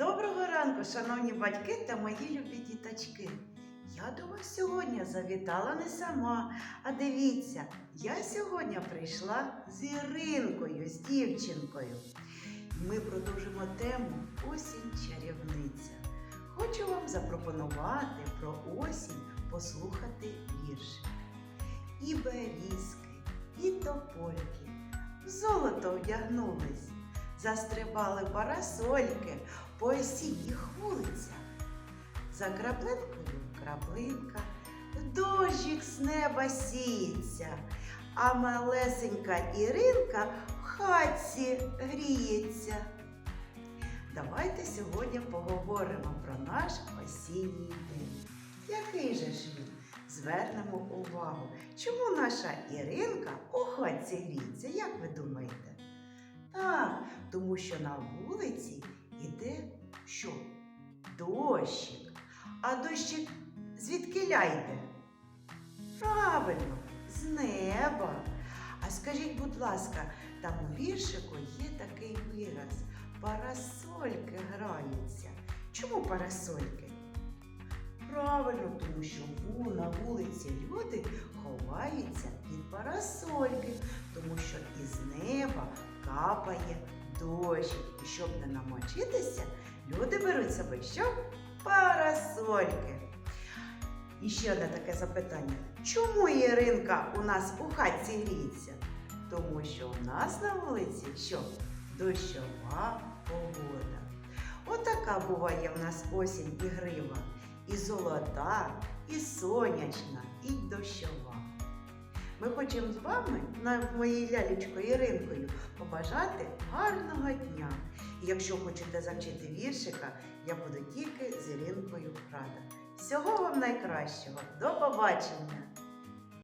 Доброго ранку, шановні батьки та мої любі діточки. Я до вас сьогодні завітала не сама. А дивіться, я сьогодні прийшла з Іринкою, з дівчинкою. Ми продовжимо тему Осінь чарівниця. Хочу вам запропонувати про осінь послухати вірші. І берізки, і топольки в золото вдягнулись, застрибали парасольки по осінніх вулицях. За краплинкою краплинка, дощик з неба сіється, а малесенька Іринка в хатці гріється. Давайте сьогодні поговоримо про наш осінній день. Який же ж він? Звернемо увагу, чому наша Іринка у хатці гріється, як ви думаєте? Тому що на вулиці іде що? Дощик. А дощик звідки йде? Правильно, з неба. А скажіть, будь ласка, там у віршику є такий вираз. Парасольки граються. Чому парасольки? Правильно, тому що на вулиці люди ховаються під парасольки, тому що із неба капає дощ. І щоб не намочитися, люди беруть собі що? Парасольки. І ще одне таке запитання. Чому Іринка у нас у хатці гріється? Тому що у нас на вулиці що? Дощова погода. Отака буває в нас осінь і грива. І золота, і сонячна, і дощова. Ми хочемо з вами, на моїй лялечкою Іринкою, побажати гарного дня. І якщо хочете завчити віршика, я буду тільки з Іринкою рада. Всього вам найкращого. До побачення!